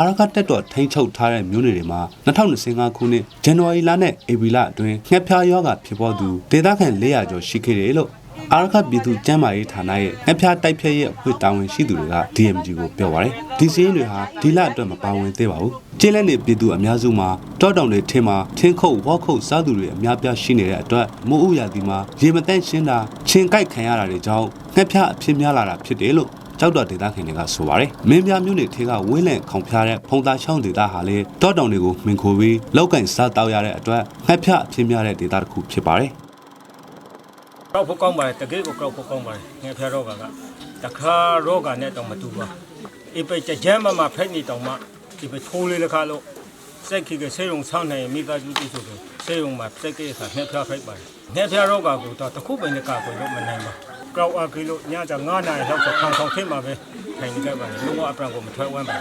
အာရခတက်တော်ထိန်းချုပ်ထားတဲ့မြို့နယ်တွေမှာ2025ခုနှစ်ဇန်နဝါရီလနဲ့ဧပြီလအတွင်းငှက်ဖျားရောဂါဖြစ်ပေါ်သူဒေသခံ400ကျော်ရှိခဲ့တယ်လို့အာရခပြည်သူ့ကျန်းမာရေးဌာနရဲ့ငှက်ဖျားတိုက်ဖျက်ရေးအဖွဲ့တာဝန်ရှိသူတွေက DMG ကိုပြောပါတယ်။ဒီစည်းရင်းတွေဟာဒီလအတွက်မပါဝင်သေးပါဘူး။ကျေးလက်နေပြည်သူအများစုမှာတောတောင်တွေထင်းမှာထင်းခုတ်ဝေါက်ခုတ်စားသူတွေအများပြားရှိနေတဲ့အတွက်မိုးဥရာသီမှာရေမတန့်ရှင်းတာချင်းကိုက်ခံရတာတွေကြောင့်ငှက်ဖျားအဖြစ်များလာတာဖြစ်တယ်လို့ ကြောက်တော်ဒေသခံတွေကဆိုပါတယ်။မင်းပြမျိုးနယ်ထေကဝင်းလန့်ခေါင်ဖျားတဲ့ဖုံသားချောင်းဒေသဟာလေတောတောင်တွေကိုမှင်ခိုပြီးလောက်ကင်စားတောက်ရတဲ့အတွက်ငှက်ဖျားအဖြစ်များတဲ့ဒေသတစ်ခုဖြစ်ပါတယ်။ကောက်ဖို့ကောင်းပါတယ်တကယ်ကိုကောက်ဖို့ကောင်းပါတယ်ငယ်ဖျားရောဂါကတခါရောဂါနဲ့တော့မတူပါအပိကြကြမ်းမမဖိတ်နေတောင်မှဒီပထိုးလေးတစ်ခါလို့စက်ခိကဆေးရုံဆောင်းနေမိသားစုတိဆိုတော့ဆေးရုံမှာစက်ကိစ္စငယ်ဖျားဖိတ်ပါတယ်ငယ်ဖျားရောဂါကိုတော့တစ်ခုပဲနဲ့ကာကွယ်လို့မနိုင်ပါ ကောက်အားကီလို့ညကြ9နာရီလောက်ဆိုခံဆောင်ခင်းမှာပဲထိုင်နေကြပါလေလုံးဝအပရန်ကိုမထွက်ဝမ်းပါ